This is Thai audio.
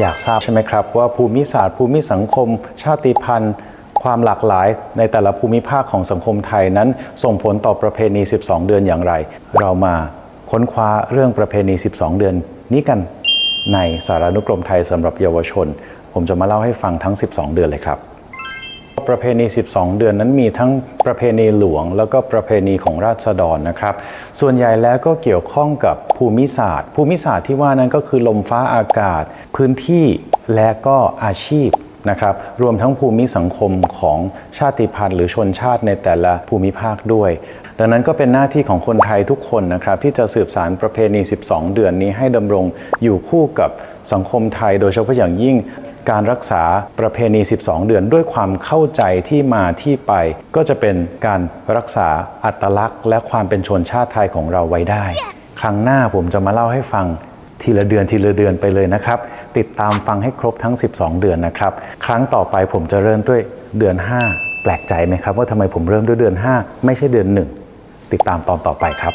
อยากทราบใช่ไหมครับว่าภูมิศาสตร์ภูมิสังคม ชาติพันธุ์ ความหลากหลายในแต่ละภูมิภาคของสังคมไทยนั้น ส่งผลต่อประเพณี 12 เดือนอย่างไร เรามาค้นคว้าเรื่องประเพณี 12 เดือน นี้กันในสารานุกรมไทยสำหรับเยาวชน ผมจะมาเล่าให้ฟังทั้ง 12 เดือนเลยครับ ประเพณี 12 เดือนนั้นมีทั้งประเพณีหลวง แล้วก็ประเพณีของราษฎรนะครับ ส่วนใหญ่แล้วก็เกี่ยวข้องกับภูมิศาสตร์ ภูมิศาสตร์ที่ว่านั้นก็คือลมฟ้าอากาศ พื้นที่และก็อาชีพนะครับรวมทั้งภูมิสังคมของชาติพันธุ์ หรือชนชาติในแต่ละภูมิภาคด้วย ดังนั้นก็เป็นหน้าที่ของคนไทยทุกคนนะครับที่จะสืบสารประเพณี 12 เดือนนี้ให้ดำรงอยู่คู่กับสังคมไทย โดยเฉพาะอย่างยิ่ง การรักษาประเพณี 12 เดือนด้วยความเข้าใจที่มาที่ไป ก็จะเป็นการรักษาอัตลักษณ์ และความเป็นชนชาติไทยของเราไว้ได้ครั้งหน้าผมจะมาเล่าให้ฟังทีละเดือนทีละเดือนไปเลยนะครับ ติดตามฟังให้ครบทั้ง 12 เดือนนะครับ ครั้งต่อไปผมจะเริ่มด้วยเดือน 5 แปลกใจไหมครับ ว่าทำไมผมเริ่มด้วยเดือน 5 ไม่ใช่เดือน 1 ติดตามตอนต่อไปครับ